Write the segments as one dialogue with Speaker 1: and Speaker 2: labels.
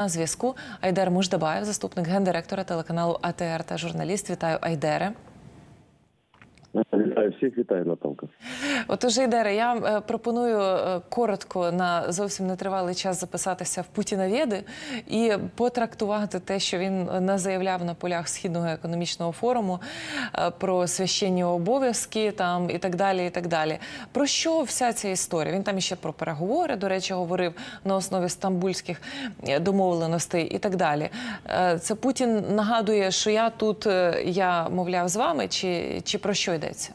Speaker 1: На зв'язку Айдер Муждабаєв, заступник гендиректора телеканалу АТР та журналіст. Вітаю Айдере.
Speaker 2: Вітаю всіх, вітаю Наталка.
Speaker 1: Отож, Айдере, я е, пропоную е, коротко на зовсім нетривалий час записатися в Путіновєди і потрактувати те, що він не заявляв на полях східного економічного форуму е, про священні обов'язки там і так далі. І так далі. Про що вся ця історія? Він там іще про переговори, до речі, говорив на основі стамбульських е, домовленостей і так далі. Е, Це Путін нагадує, що я тут, е, я мовляв з вами, чи, чи про що йдеться?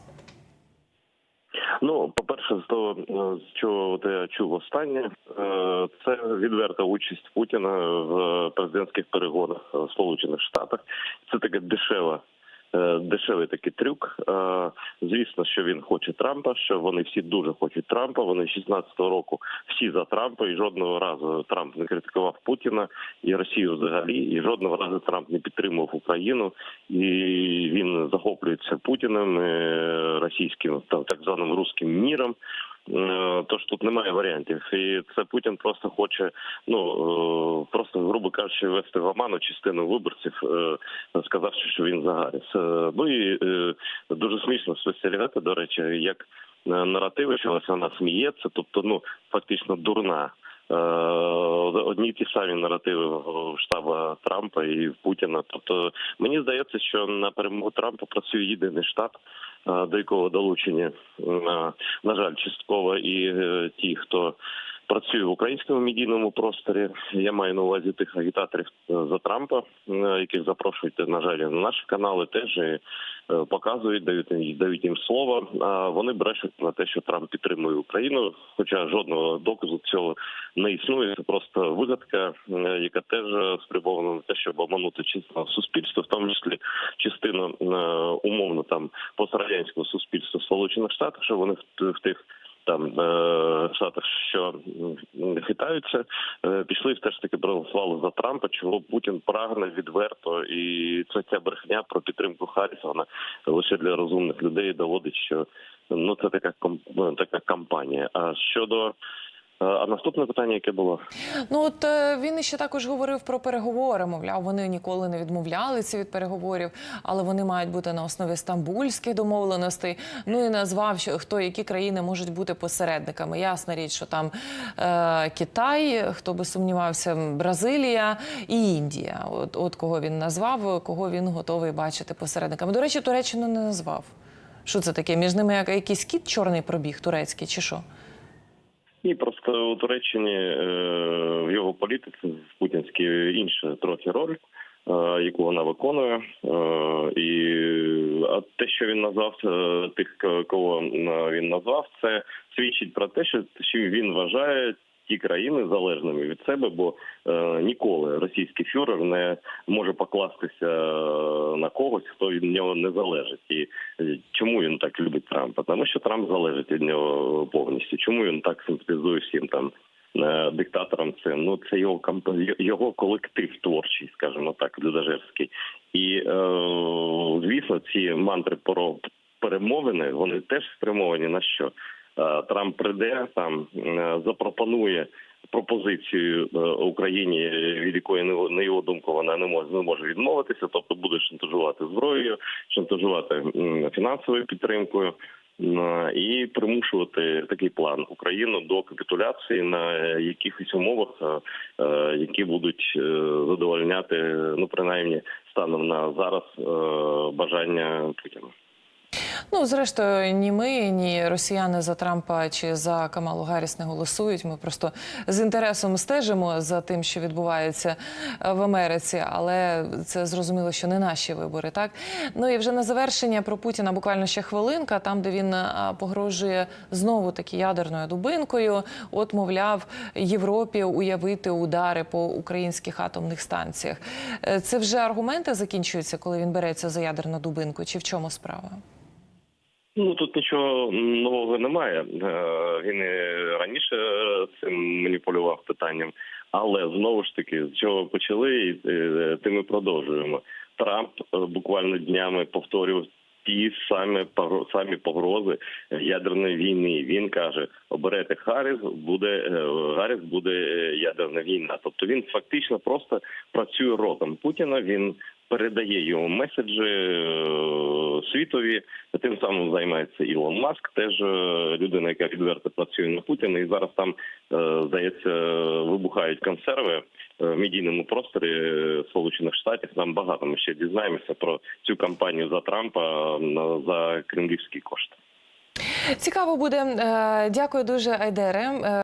Speaker 2: Ну, по-перше, з того, е, з от я чув останнє, е, це відверта участь Путіна в президентських перегонах в Сполучених Штатах. Це така дешева. Е, Дешевий такий трюк. Е, Звісно, що він хоче Трампа. Що вони всі дуже хочуть Трампа. Вони з 16-го року всі за Трампа, і жодного разу Трамп не критикував Путіна і Росію взагалі. І жодного разу Трамп не підтримував Україну, і він захоплюється Путіним, е, російським так званим руським міром. Е, Тож тут немає варіантів, і це Путін просто хоче, ну е, просто грубо кажучи, вести в оману частину виборців, е, сказавши, що він загаріс. Ну і дуже смішно спостерігати, до речі, як наративи, що вона сміється, тобто, ну фактично дурна. Одні ті самі наративи в штаба Трампа і в Путіна. Тобто мені здається, що на перемогу Трампа працює єдиний штаб, до якого долучені, е, на жаль, частково і е, ті, хто працює в українському медійному просторі. Я маю на увазі тих агітаторів е, за Трампа, е, яких запрошують, на жаль, на наші канали, теж е, показують, дають дають їм слово. А вони брешуть на те, що Трамп підтримує Україну, хоча жодного доказу цього не існує. Це просто вигадка, яка теж спрямована на те, щоб обманути чисто суспільство, в тому числі частину умовно там пострадянського суспільства Сполучених Штатах, що вони в тих там е, штатах, що хитаються, е, пішли все ж таки проголосували за Трампа, чого Путін прагне відверто, і це ця брехня про підтримку Харрісона лише для розумних людей доводить, що ну це така ком- така кампанія. А щодо е, а наступне питання, яке було
Speaker 1: Ну от е, він ще також говорив про переговори. Мовляв, вони ніколи не відмовлялися від переговорів, але вони мають бути на основі стамбульських домовленостей. Ну і назвав, що хто які країни можуть бути посередниками. Ясна річ, що там е, Китай, хто би сумнівався, Бразилія і Індія. От, от кого він назвав, кого він готовий бачити посередниками. До речі, Туреччину не назвав. Що це таке? Між ними як якийсь кіт чорний пробіг турецький, чи що?
Speaker 2: Ні, просто у Туреччині е, в його політиці в путінській інша трохи роль, е, яку вона виконує. Е, і а те, що він назвав тих, кого він назвав, це свідчить про те, що він вважає. Ті країни залежними від себе, бо е, ніколи російський фюрер не може покластися е, на когось, хто від нього не залежить. І е, чому він так любить Трампа? Тому що Трамп залежить від нього повністю. Чому він так симпатизує всім там е, диктаторам? Це ну це його його колектив творчий, скажімо так, людожерський. І е, звісно, ці мантри про перемовини вони теж спрямовані на що? Е, Трамп прийде там, е, запропонує пропозицію е, Україні, від якої на його думку вона не може не може відмовитися, тобто буде шантажувати зброєю, шантажувати фінансовою підтримкою. І примушувати такий план Україну до капітуляції на якихось умовах, які будуть задовольняти, ну принаймні станом на зараз бажання Путіна.
Speaker 1: Ну, зрештою, ні ми, ні росіяни за Трампа чи за Камалу Гарріс не голосують. Ми просто з інтересом стежимо за тим, що відбувається е, в Америці, але це зрозуміло, що не наші вибори. Так ну і вже на завершення про Путіна буквально ще хвилинка, там де він е, погрожує знову таки ядерною дубинкою. От, мовляв, Європі уявити удари по українських атомних станціях. Е, Це вже аргументи закінчуються, коли він береться за ядерну дубинку, чи в чому справа?
Speaker 2: Ну тут нічого нового немає. Е, Він і раніше цим маніпулював питанням, але знову ж таки, з чого почали, і е, тим і продовжуємо. Трамп е, буквально днями повторював ті самі самі погрози ядерної війни. Він каже: оберете Харріс, буде Гарріс, буде ядерна війна. Тобто він фактично просто працює ротом Путіна. Він передає його меседжі е, світові. Тим самим займається Ілон Маск, теж е, людина, яка відверто працює на Путіна, і зараз там е, здається вибухають консерви в медійному просторі Сполучених Штатів. Нам багато ми ще дізнаємося про цю кампанію за Трампа за кремлівські кошти.
Speaker 1: Цікаво буде. Дякую дуже, Айдере.